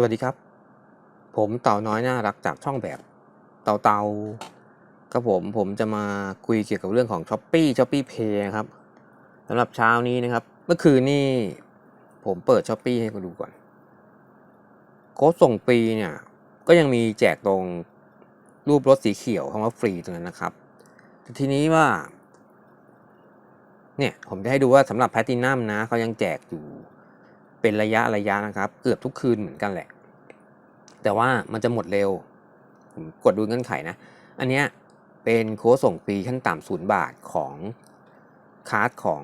สวัสดีครับ ผมเต่าน้อยน่ารักจากช่องแบบเต่าเต่าครับผมผมจะมาคุยเกี่ยวกับเรื่องของ s h อ p e e s h o p e e Pay นะครับสำหรับเช้านี้นะครับ เมื่อคืนนี่ผมเปิด s h อ p e e ให้คุณดูก่อน โค้ดส่งฟรีเนี่ย ก็ยังมีแจกตรงรูปรถสีเขียวคำว่าฟรีตรงนั้นนะครับแต่ทีนี้ว่า เนี่ย ผมจะให้ดูว่าสำหรับแพ t ตินัมนะเขายังแจกอยู่ เป็นระยะระยะนะครับ เกือบทุกคืนเหมือนกันแหละ แต่ว่ามันจะหมดเร็ว ผมกดดูเงื่อนไขนะ อันเนี้ยเป็นโค้ดส่งฟรีขั้นต่ำศูนย์บาทของคาร์ดของ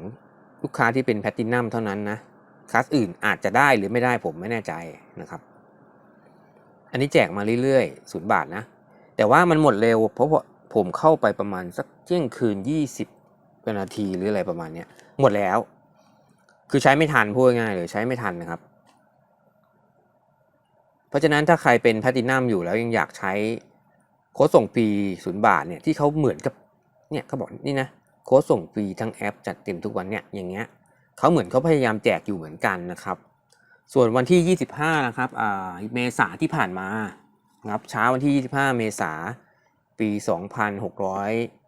ลูกค้าที่เป็นแพ t ตินัมเท่านั้นนะคลาสอื่นอาจจะได้หรือไม่ได้ผมไม่แน่ใจนะครับ อันนี้แจกมาเรื่อยๆศูนย์บาทนะ แต่ว่ามันหมดเร็ว เพราะผมเข้าไปประมาณสักเที่ยงคืน 20นาทีหรืออะไรประมาณเนี้ยหมดแล้ว คือใช้ไม่ทันพูดง่ายเลยใช้ไม่ทันนะครับ เพราะฉะนั้นถ้าใครเป็นแพลตินัมอยู่แล้วยังอยากใช้โค้ดส่งฟรีศูนย์บาทเนี่ยที่เขาเหมือนกับเนี่ยเขาบอกนี่นะโค้ดส่งฟรีทั้งแอปจัดเต็มทุกวันเนี่ยอย่างเงี้ยเขาเหมือนเขาพยายามแจกอยู่เหมือนกันนะครับ ส่วนวันที่ 25 นะครับอ่าเมษาที่ผ่านมานะครับเช้าวันที่ 25 เมษาปี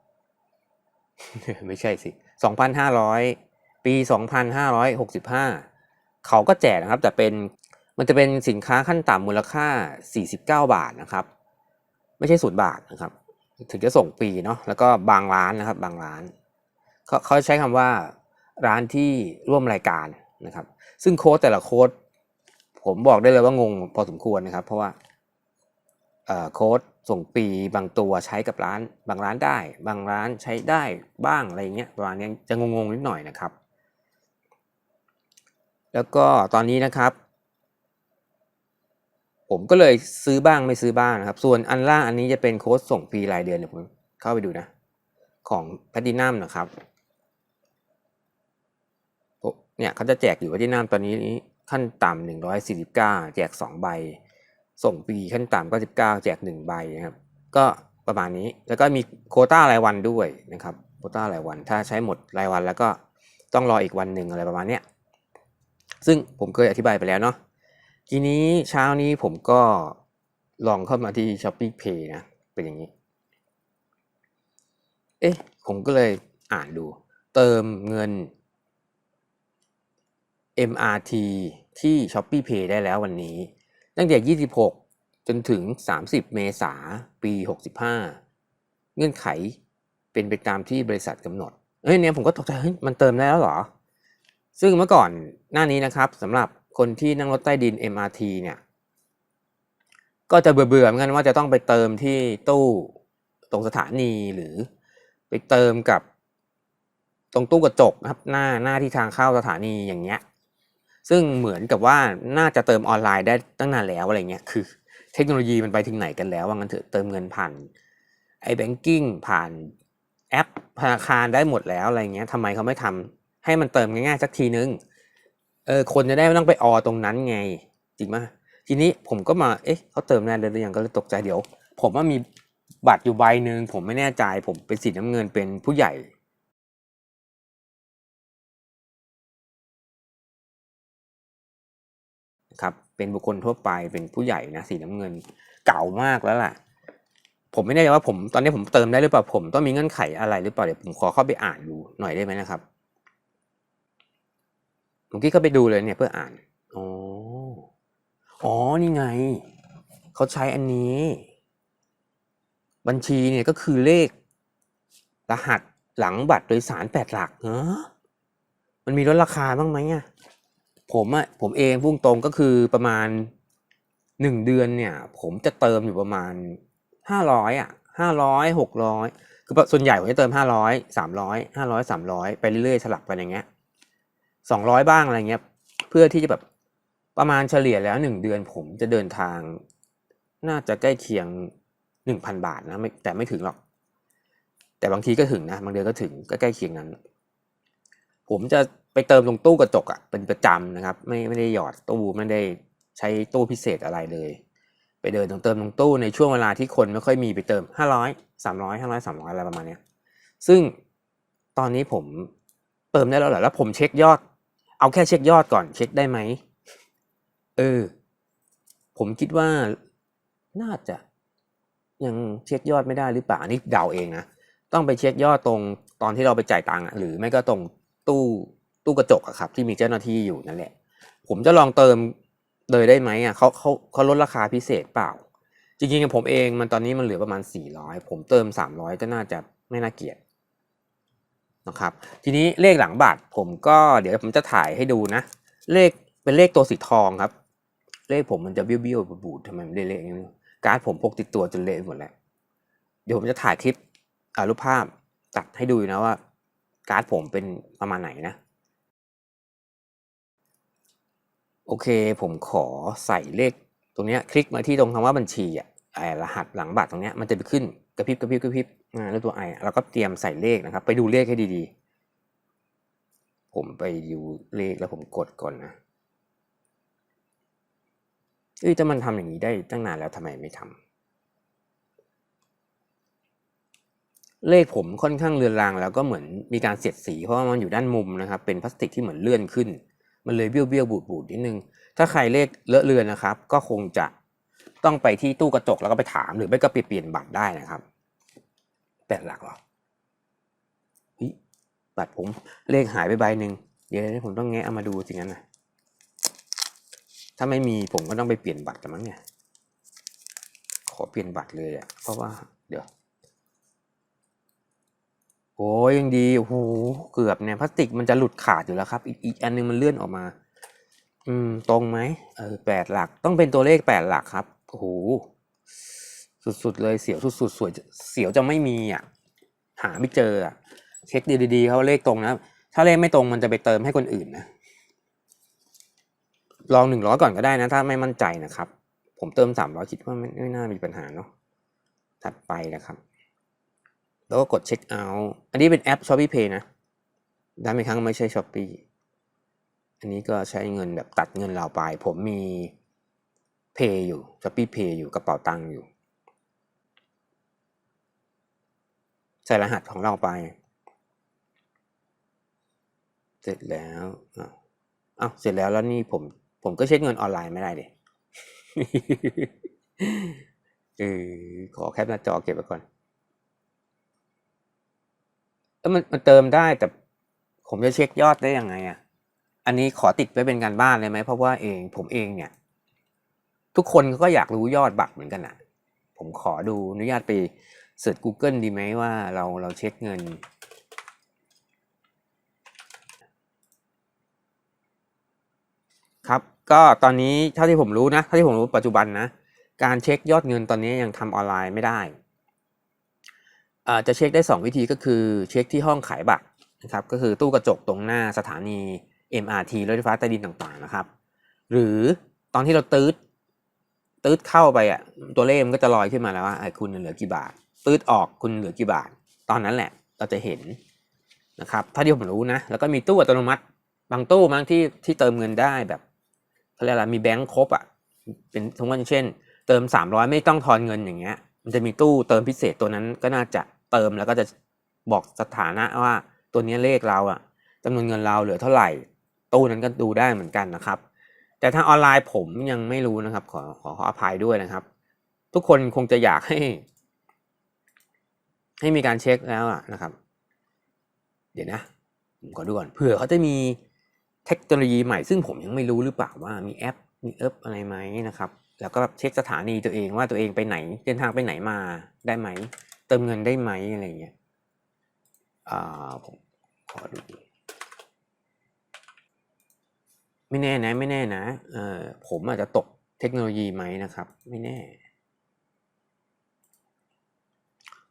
2,600 ไม่ใช่สิ 2,500 ปี 2,565 เขาก็แจกนะครับ แต่เป็นมันจะเป็นสินค้าขั้นต่ำมูลค่า 49 บาทนะครับ ไม่ใช่ศูนย์บาทนะครับ ถึงจะส่งฟรีเนาะแล้วก็บางร้านนะครับ บางร้านเขาเขาใช้คำว่าร้านที่ร่วมรายการนะครับ ซึ่งโค้ดแต่ละโค้ดผมบอกได้เลยว่างงพอสมควรนะครับ เพราะว่าเอ่อโค้ดส่งฟรีบางตัวใช้กับร้าน บางร้านได้ บางร้านใช้ได้บ้างอะไรเงี้ยประมาณนี้จะงงๆนิดหน่อยนะครับ แล้วก็ตอนนี้นะครับ ผมก็เลยซื้อบ้างไม่ซื้อบ้างนะครับ ส่วนอันล่างอันนี้จะเป็นโค้ดส่งฟรีรายเดือนเดี๋ยวผมเข้าไปดูนะ ของแพตินัมนะครับเนี่ยเขาจะแจกอยู่แพตินัมตอนนี้ขั้นต่ำหนึ่งร้อยสี่สิบเก้าแจกสองใบ ส่งฟรีขั้นต่ำก็สิบเก้าแจกหนึ่งใบนะครับ ก็ประมาณนี้แล้วก็มีโคต้ารายวันด้วยนะครับโคต้ารายวัน ถ้าใช้หมดรายวันแล้วก็ต้องรออีกวันหนึ่งอะไรประมาณเนี้ย ซึ่งผมเคยอธิบายไปแล้วเนาะทีนี้เช้านี้ผมก็ลองเข้ามาที่ s h o p e e Pay นะ เป็นอย่างนี้ เอ๊ะ ผมก็เลยอ่านดู เติมเงิน MRT ที่ s h o p e e Pay ได้แล้ววันนี้ ตั้งแต่ 26 จนถึง 30 เมษาปี 65 เงื่อนไขเป็นไปตามที่บริษัทกำหนด เฮ้ยเนี่ยผมก็ตกใจเฮ้ยมันเติมได้แล้วเหรอ ซึ่งเมื่อก่อนหน้านี้นะครับสำหรับคนที่นั่งรถใต้ดิน MRT เนี่ยก็จะเบื่อๆเหมือนกันว่าจะต้องไปเติมที่ตู้ตรงสถานีหรือไปเติมกับตรงตู้กระจกนะครับหน้าหน้าที่ทางเข้าสถานีอย่างเงี้ยซึ่งเหมือนกับว่าน่าจะเติมออนไลน์ได้ตั้งนานแล้วอะไรเงี้ยคือ เทคโนโลยีมันไปถึงไหนกันแล้วว่างั้นเถอะเติมเงินผ่านไอ้แบงกิ้งผ่านแอปธนาคารได้หมดแล้วอะไรเงี้ยทำไมเขาไม่ทำ ให้มันเติมง่ายๆสักทีนึงเออคนจะได้ไม่ต้องไปออตรงนั้นไง จริงไหมทีนี้ผมก็มาเอ๊ะเขาเติมแน่เลยหรือยังก็เลยตกใจเดี๋ยว ผมว่ามีบัตรอยู่ใบหนึ่งผมไม่แน่ใจ ผมเป็นสีน้ำเงินเป็นผู้ใหญ่ครับเป็นบุคคลทั่วไปเป็นผู้ใหญ่นะสีน้ำเงินเก่ามากแล้วล่ะ ผมไม่แน่ใจว่าผมตอนนี้ผมเติมได้หรือเปล่าผมต้องมีเงื่อนไขอะไรหรือเปล่าเดี๋ยวผมขอเข้าไปอ่านดูหน่อยได้ไหมนะครับ ผมกี้เขาไปดูเลยเนี่ยเพื่ออ่าน อ๋อ อ๋อ นี่ไง เขาใช้อันนี้ บัญชีเนี่ยก็คือเลข รหัสหลังบัตรโดยสารแปดหลักเนอะมันมีลดราคาบ้างไหมอะผมอะผมเองพุ่งตรงก็คือประมาณหนึ่งเดือนเนี่ย ผมจะเติมอยู่ประมาณห้าร้อยอะห้าร้อยหกร้อยคือส่วนใหญ่ผมจะเติมห้าร้อยสามร้อยห้าร้อยสามร้อยไปเรื่อยๆ สลับกันอย่างเงี้ย สองร้อยบ้างอะไรเงี้ย เพื่อที่จะแบบประมาณเฉลี่ยแล้วหนึ่งเดือนผมจะเดินทาง น่าจะใกล้เคียงหนึ่งพันบาทนะไม่แต่ไม่ถึงหรอก แต่บางทีก็ถึงนะบางเดือนก็ถึงก็ใกล้เคียงนั้น ผมจะไปเติมตรงตู้กระจกอะ่ะเป็นประจำนะครับ ไม่ไม่ได้หยอดตู้ไม่ได้ใช้ตู้พิเศษอะไรเลย ไปเดินตรงเติมตรงตู้ในช่วงเวลาที่คนไม่ค่อยมีไปเติมห้าร้อยสามร้อยห้าร้อยสามร้อยอะไรประมาณนี้ซึ่งตอนนี้ผมเติมได้แล้วเหรอแล้วผมเช็คยอด เอาแค่เช็คยอดก่อนเช็คได้ไหมเออ ผมคิดว่าน่าจะยังเช็คยอดไม่ได้หรือเปล่านี่เดาเองนะต้องไปเช็คยอดตรงตอนที่เราไปจ่ายตังค์หรือไม่ก็ตรงตู้ตู้กระจกอะครับ ที่มีเจ้าหน้าที่อยู่นั่นแหละ ผมจะลองเติมเลยได้ไหมอะเขาเขาเขาลดราคาพิเศษเปล่า จริงๆผมเองมันตอนนี้มันเหลือประมาณสี่ร้อยผมเติมสามร้อยก็น่าจะไม่น่าเกลียด นะครับ ทีนี้เลขหลังบัตรผมก็เดี๋ยวผมจะถ่ายให้ดูนะ เลขเป็นเลขตัวสีทองครับ เลขผมมันจะเบี้ยวๆบูดๆทำไมมันเละๆอย่างนี้การ์ดผมพกติดตัวจนเละหมดแล้ว เดี๋ยวผมจะถ่ายคลิปรูปภาพตัดให้ดูนะว่า การ์ดผมเป็นประมาณไหนนะ โอเคผมขอใส่เลขตรงนี้คลิกมาที่ตรงคำว่าบัญชีอะรหัสหลังบัตรตรงนี้มันจะไปขึ้น กระพริบกระพริบกระพริบอ่าแล้วตัวไอเราก็เตรียมใส่เลขนะครับ ไปดูเลขให้ดีๆ ผมไปดูเลขแล้วผมกดก่อนนะเอ้ยแต่มันทำอย่างนี้ได้ตั้งนานแล้วทำไมไม่ทำเลขผมค่อนข้างเลือนรางแล้วก็เหมือนมีการเสียดสี เพราะว่ามันอยู่ด้านมุมนะครับ เป็นพลาสติกที่เหมือนเลื่อนขึ้น มันเลยเบี้ยวเบี้ยวบูดบูดนิดนึง ถ้าใครเลขเลอะเลือนนะครับ ก็คงจะ ต้องไปที่ตู้กระจกแล้วก็ไปถามหรือไม่ก็ไปเปลี่ยนบัตรได้นะครับแปดหลักหรอบัตรผมเลขหายไปใบหนึ่งเดี๋ยวผมต้องแงะเอามาดูสิงนั้นนะถ้าไม่มีผมก็ต้องไปเปลี่ยนบัตรกันมั้งเนี่ยขอเปลี่ยนบัตรเลยอะเพราะว่าเดี๋ยวโอ้ยยังดีโอ้โหเกือบเนี่ยพลาสติกมันจะหลุดขาดอยู่แล้วครับ อีกอีกอันนึงมันเลื่อนออกมา อืม ตรงไหมเออแปดหลัก ต้องเป็นตัวเลขแปดหลักครับ โอ้โหสุดๆเลยเสียวสุดๆสวยเสียวจะไม่มีอะหาไม่เจออะเช็คดีๆเขาเลขตรงนะ ถ้าเลขไม่ตรงมันจะไปเติมให้คนอื่นนะลองหนึ่งร้อยก่อนก็ได้นะ ถ้าไม่มั่นใจนะครับ ผมเติมสามร้อยคิดว่าไม่ไม่น่ามีปัญหาเนาะถัดไปนะครับ แล้วก็กดเช็คเอาท์อันนี้เป็นแอป Shopee Pay นะได้ไหมครั้งไม่ใช่ Shopee อันนี้ก็ใช้เงินแบบตัดเงินเราไป ผมมี Pay อยู่ Shopee Pay อยู่กระเป๋าตังค์อยู่ ใส่รหัสของเราไป เสร็จแล้วอ้าวอ้าเสร็จแล้วแล้วนี่ผม ผมก็เช็คเงินออนไลน์ไม่ได้ดิเออขอแคปหน้าจอเก็บไว้ก่อนแล้วมันมันเติมได้แต่ผมจะเช็คยอดได้ยังไงอะ อันนี้ขอติดไว้เป็นการบ้านเลยไหมเพราะว่าเองผมเองเนี่ย ทุกคนก็อยากรู้ยอดบัตรเหมือนกันอะผมขอดูอนุญาตไปเสิร์ช Google ดีไหมว่าเราเราเช็คเงิน ครับ ก็ตอนนี้เท่าที่ผมรู้นะเท่าที่ผมรู้ปัจจุบันนะ การเช็คยอดเงินตอนนี้ยังทำออนไลน์ไม่ได้จะเช็คได้ 2 วิธีก็คือเช็คที่ห้องขายบัตรนะครับก็คือตู้กระจกตรงหน้าสถานี MRT รถไฟฟ้าใต้ดินต่างๆนะครับ หรือตอนที่เราตืด ตืดเข้าไปอะตัวเลขมันก็จะลอยขึ้นมาแล้วว่าไอ้คุณเหลือกี่บาทตืดออกคุณเหลือกี่บาท ตอนนั้นแหละเราจะเห็นนะครับถ้าที่ผมรู้นะ แล้วก็มีตู้อัตโนมัติ บางตู้บางที่ที่เติมเงินได้แบบเขาเรียกอะไรมีแบงค์ครบอะเป็นสมมติเช่น เติมสามร้อยไม่ต้องทอนเงินอย่างเงี้ย มันจะมีตู้เติมพิเศษตัวนั้นก็น่าจะเติมแล้วก็จะบอกสถานะว่าตัวนี้เลขเราอะจำนวนเงินเราเหลือเท่าไหร่ ตู้นั้นก็ดูได้เหมือนกันนะครับ แต่ถ้าออนไลน์ผมยังไม่รู้นะครับ ขอขอขออภัยด้วยนะครับ ทุกคนคงจะอยากให้ ให้มีการเช็คแล้วอะนะครับ เดี๋ยวนะผมขอดูก่อนเผื่อเขาจะมีเทคโนโลยีใหม่ ซึ่งผมยังไม่รู้หรือเปล่าว่ามีแอปมีเอปอะไรไหมนะครับ แล้วก็แบบเช็คสถานีตัวเองว่าตัวเองไปไหน เดินทางไปไหนมาได้ไหม เติมเงินได้ไหมอะไรเงี้ยอ่าผมขอดู ไม่แน่นะ ไม่แน่นะเออผมอาจจะตกเทคโนโลยีไหมนะครับ ไม่แน่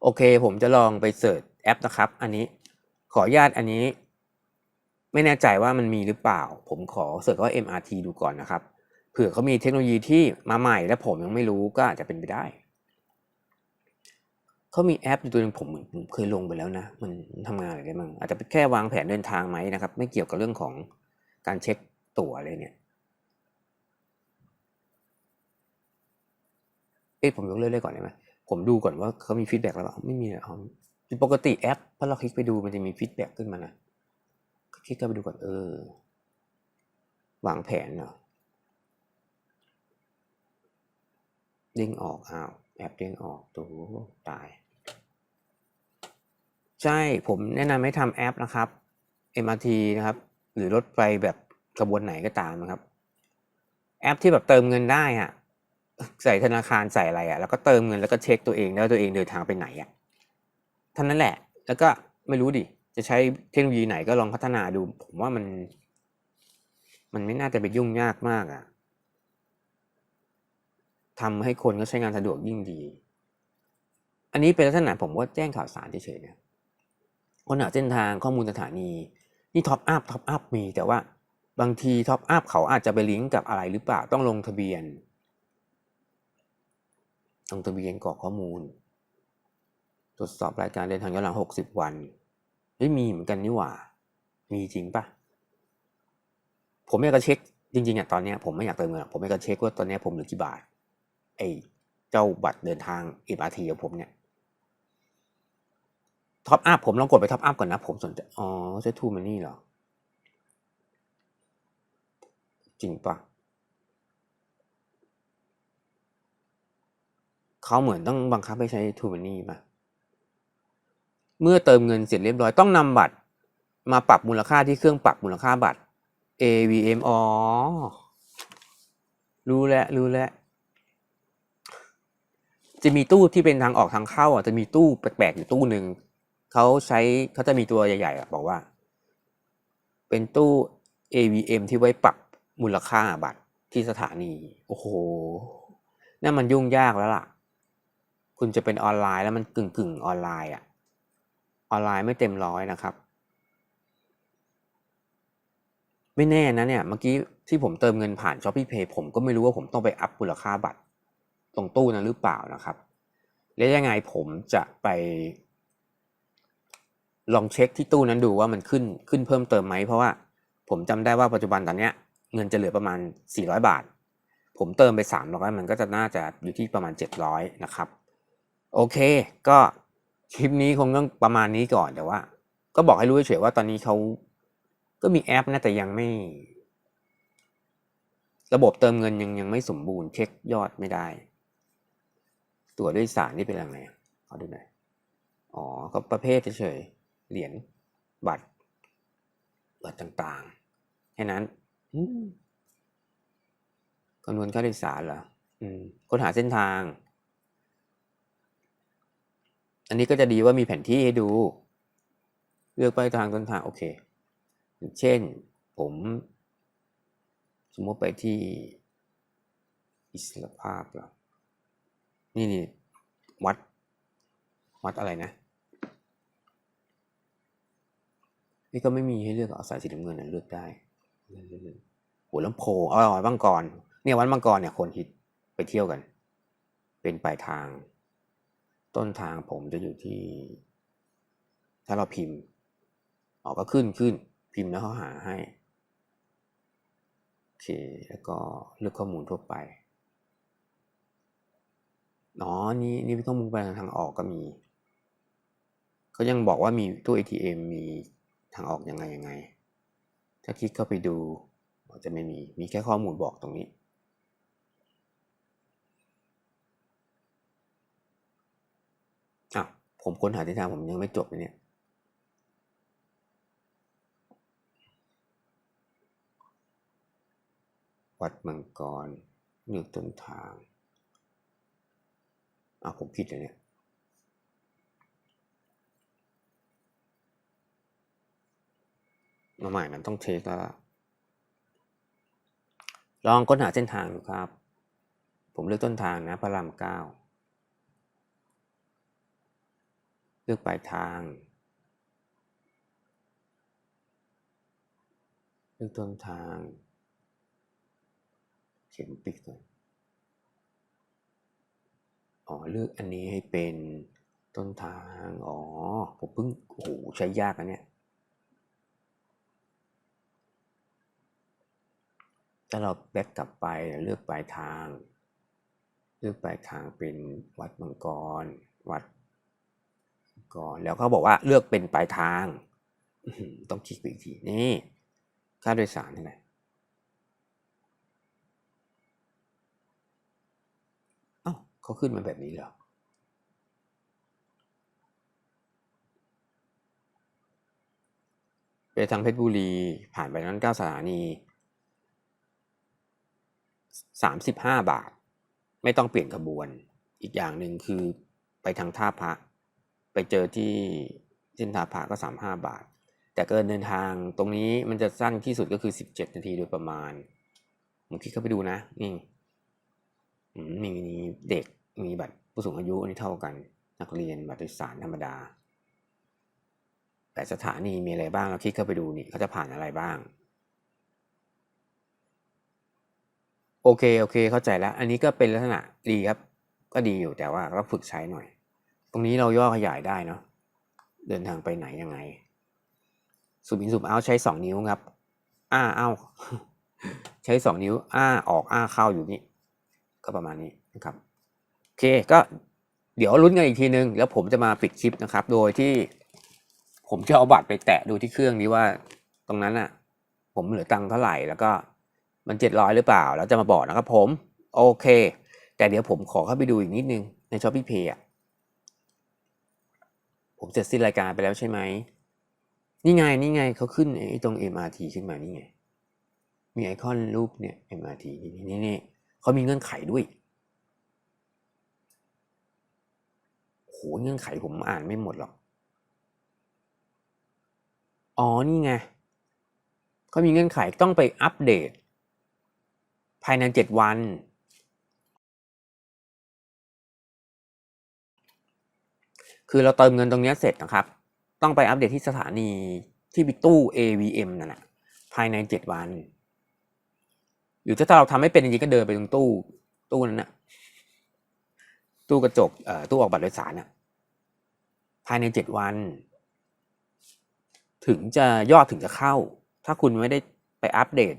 โอเค ผมจะลองไปเสิร์ชแอปนะครับ อันนี้ขออนุญาตอันนี้ ไม่แน่ใจว่ามันมีหรือเปล่า ผมขอเสิร์ชว่า MRT ดูก่อนนะครับเผื่อเขามีเทคโนโลยีที่มาใหม่และผมยังไม่รู้ก็อาจจะเป็นไปได้เขามีแอปอยู่ตัวหนึงผมเหมือนผมเคยลงไปแล้วนะ มันทำงานอะไรได้บ้างอาจจะแค่วางแผนเดินทางไหมนะครับ ไม่เกี่ยวกับเรื่องของการเช็ค ตั๋วอะไรเนี่ยเอ๊ะผมยกเลิกเลยก่อนได้ไหมผมดูก่อนว่าเขามีฟีดแบ็กแล้วไม่มีอ๋อปกติแอปพอเราคลิกไปดูมันจะมีฟีดแบ็กขึ้นมานะคลิกเข้าไปดูก่อนเออวางแผนเนาะเด้งออกอ้าวแอปเด้งออกตูตาย ใช่ผมแนะนำให้ทำแอปนะครับ MRT นะครับ หรือรถไฟแบบ กระบวนไหนก็ตามนะครับ แอปที่แบบเติมเงินได้อะใส่ธนาคารใส่อะไรอะแล้วก็เติมเงินแล้วก็เช็คตัวเองแล้วตัวเองเดินทางไปไหนอะท่านั้นแหละ แล้วก็ไม่รู้ดิจะใช้เทคโนโลยีไหนก็ลองพัฒนาดู ผมว่ามัน มันไม่น่าจะไปยุ่งยากมากอะทำให้คนก็ใช้งานสะดวกยิ่งดี อันนี้เป็นลักษณะผมว่าแจ้งข่าวสารเฉยๆนะคนหาเส้นทางข้อมูลสถานี นี่ท็อปอัพท็อปอัพมีแต่ว่า บางทีท็อปอัพเขาอาจจะไปลิงก์กับอะไรหรือเปล่าต้องลงทะเบียน ลงทะเบียนกรอกข้อมูล ตรวจสอบรายการเดินทางย้อนหลังหกสิบวันเฮ้ยมีเหมือนกันนี่หว่า มีจริงปะผมอยากจะเช็คจริงๆอะตอนนี้ผมไม่อยากเติมเงินผมอยากจะเช็คว่าตอนนี้ผมเหลือกี่บาทไอ้เจ้าบัตรเดินทาง MRT ของผมเนี่ยท็อปอัพผมลองกดไปท็อปอัพก่อนนะ ผมสนใจอ๋อใช้ทูมันนี่เหรอ จริงปะเขาเหมือนต้องบังคับให้ใช้ทูมันนี่ปะเมื่อเติมเงินเสร็จเรียบร้อยต้องนำบัตร มาปรับมูลค่าที่เครื่องปรับมูลค่าบัตร AVM อ๋อ รู้แล้วรู้แล้ว จะมีตู้ที่เป็นทางออกทางเข้าอะจะมีตู้แปลกๆอยู่ตู้หนึ่ง เขาใช้เขาจะมีตัวใหญ่ๆอะบอกว่า เป็นตู้ AVM ที่ไว้ปรับ มูลค่าบัตรที่สถานี โอ้โหนั่นมันยุ่งยากแล้วล่ะ คุณจะเป็นออนไลน์แล้วมันกึ่งกึ่งออนไลน์อะออนไลน์ไม่เต็มร้อยนะครับ ไม่แน่นะเนี่ย เมื่อกี้ที่ผมเติมเงินผ่าน s h o p e e Pay ผมก็ไม่รู้ว่าผมต้องไปอัพมูลค่าบัตรตรงตู้นั้นหรือเปล่านะครับ แล้วยังไงผมจะไป ลองเช็คที่ตู้นั้นดูว่ามันขึ้นขึ้นเพิ่มเติมไหมเพราะว่าผมจำได้ว่าปัจจุบันตอนเนี้ย เงินจะเหลือประมาณ 400 บาท ผมเติมไป 300 มันก็จะน่าจะอยู่ที่ประมาณ 700 นะครับ โอเค ก็คลิปนี้คงต้องประมาณนี้ก่อนแต่ว่า ก็บอกให้รู้เฉยๆว่าตอนนี้เขาก็มีแอปนะแต่ยังไม่ ระบบเติมเงินยังยังไม่สมบูรณ์เช็คยอดไม่ได้ ตั๋วโดยสารนี่เป็นยังไงอะขอดูหน่อยอ๋อ ก็ประเภทเฉยๆเหรียญบัตรบัตรต่างๆแค่นั้น คำนวณค่าโดยสารเหรออืมค้นหาเส้นทาง อันนี้ก็จะดีว่ามีแผนที่ให้ดู เลือกไปทางต้นทาง โอเค เช่น ผม สมมติไปที่อิสรภาพเหรอนี่นี่วัด วัดอะไรนะ นี่ก็ไม่มีให้เลือกเอาสายสีน้ำเงินนะเลือกได้ หัวลำโพงอ๋อวัดบางกรเนี่ยวัดบางกรเนี่ยคนฮิตไปเที่ยวกัน เป็นปลายทาง ต้นทางผมจะอยู่ที่ ถ้าเราพิมพ์ออกก็ขึ้นขึ้น พิมพ์แล้วเขาหาให้โอเคแล้วก็เลือกข้อมูลทั่วไปอ๋อนี่นี่เป็นข้อมูลไปทางออกก็มีเขายังบอกว่ามีตู้ ATM มีทางออกยังไงยังไง ถ้าคลิกเข้าไปดูจะไม่มี มีแค่ข้อมูลบอกตรงนี้ อะ ผมค้นหาที่ทางผมยังไม่จบเลยเนี่ย วัดมังกรเลือกต้นทาง อะ ผมผิดเลยเนี่ย มาใหม่มันต้องเทคแล้ว ลองค้นหาเส้นทางดูครับ ผมเลือกต้นทางนะพระรามเก้าเลือกปลายทาง เลือกต้นทาง เขียนปิดก่อนอ๋อ เลือกอันนี้ให้เป็นต้นทาง อ๋อ ผมเพิ่ง โอ้โห ใช้ยากอันเนี้ย ถ้าเราแบ็กกลับไปเลือกปลายทาง เลือกปลายทางเป็นวัดมังกร วัดมังกรแล้วเขาบอกว่าเลือกเป็นปลายทาง ต้องคลิกไปอีกทีนี่ค่าโดยสารนี่แหละอ้าวเขาขึ้นมาแบบนี้เหรอไปทางเพชรบุรีผ่านไปนั้นเก้าสถานี สามสิบห้าบาท ไม่ต้องเปลี่ยนขบวน อีกอย่างหนึ่งคือไปทางท่าพระ ไปเจอที่เส้นท่าพระก็สามห้าบาท แต่เกินเดินทางตรงนี้มันจะสั้นที่สุดก็คือสิบเจ็ดนาทีโดยประมาณ ผมคลิกเข้าไปดูนะ นี่มีมีเด็กมีบัตรผู้สูงอายุนนี้เท่ากัน นักเรียนบัตรโดยสารธรรมดา แต่สถานีมีอะไรบ้างเราคลิกเข้าไปดูนี่เขาจะผ่านอะไรบ้าง โอเคโอเคเข้าใจแล้ว อันนี้ก็เป็นลักษณะดีครับ ก็ดีอยู่แต่ว่าก็ฝึกใช้หน่อย ตรงนี้เราย่อขยายได้เนาะเดินทางไปไหนยังไง สูบอินสูบเอาใช้สองนิ้วครับ อ้าเอ้าใช้สองนิ้ว อ้าออกอ้าเข้าอยู่นี่ก็ประมาณนี้นะครับโอเคก็เดี๋ยวลุ้นกันอีกทีนึง แล้วผมจะมาปิดคลิปนะครับ โดยที่ ผมจะเอาบัตรไปแตะดูที่เครื่องนี้ว่า ตรงนั้นอะผมเหลือตังค์เท่าไหร่แล้วก็ มันเจ็ดร้อยหรือเปล่า แล้วจะมาบอกนะครับผม โอเค แต่เดี๋ยวผมขอเข้าไปดูอีกนิดนึงในช้อปปี้เพย์ผมเสร็จสิ้นรายการไปแล้วใช่ไหม นี่ไง นี่ไงเขาขึ้นไอ้ตรง MRT ขึ้นมานี่ไง มีไอคอนรูปเนี่ย MRT นี่นี่นี่เขามีเงื่อนไขด้วยโหเงื่อนไขผมอ่านไม่หมดหรอก อ๋อ นี่ไงเขามีเงื่อนไขต้องไปอัปเดต ภายในเจ็ดวัน คือเราเติมเงินตรงนี้เสร็จนะครับ ต้องไปอัปเดตที่สถานีที่มีตู้ AVM นั่นแหละภายในเจ็ดวัน หรือถ้าเราทำไม่เป็นจริงๆก็เดินไปตรงตู้ตู้นั้นนะตู้กระจกเอ่อตู้ออกบัตรโดยสารน่ะภายในเจ็ดวัน ถึงจะยอดถึงจะเข้า ถ้าคุณไม่ได้ไปอัปเดต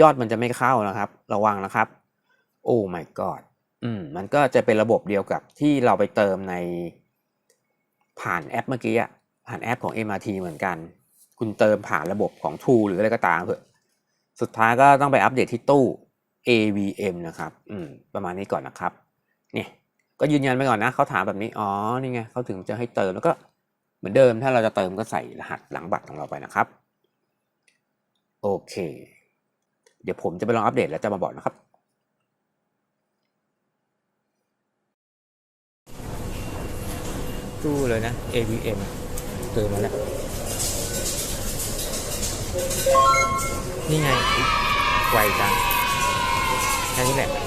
ยอดมันจะไม่เข้านะครับ ระวังนะครับ โอ้ my god อืมมันก็จะเป็นระบบเดียวกับที่เราไปเติมในผ่านแอปเมื่อกี้อะผ่านแอปของ MRT เหมือนกัน คุณเติมผ่านระบบของ True หรืออะไรก็ตามเถอะสุดท้ายก็ต้องไปอัปเดตที่ตู้ AVM นะครับ อืม ประมาณนี้ก่อนนะครับ เนี่ย ก็ยืนยันไปก่อนนะ เขาถามแบบนี้ อ๋อ นี่ไง เขาถึงจะให้เติม แล้วก็เหมือนเดิม ถ้าเราจะเติมก็ใส่รหัสหลังบัตรของเราไปนะครับ โอเค เดี๋ยวผมจะไปลองอัปเดตแล้วจะมาบอกนะครับตู้เลยนะ AVM เติมมาแล้ว นี่ไงไวจังแค่นี้แหละ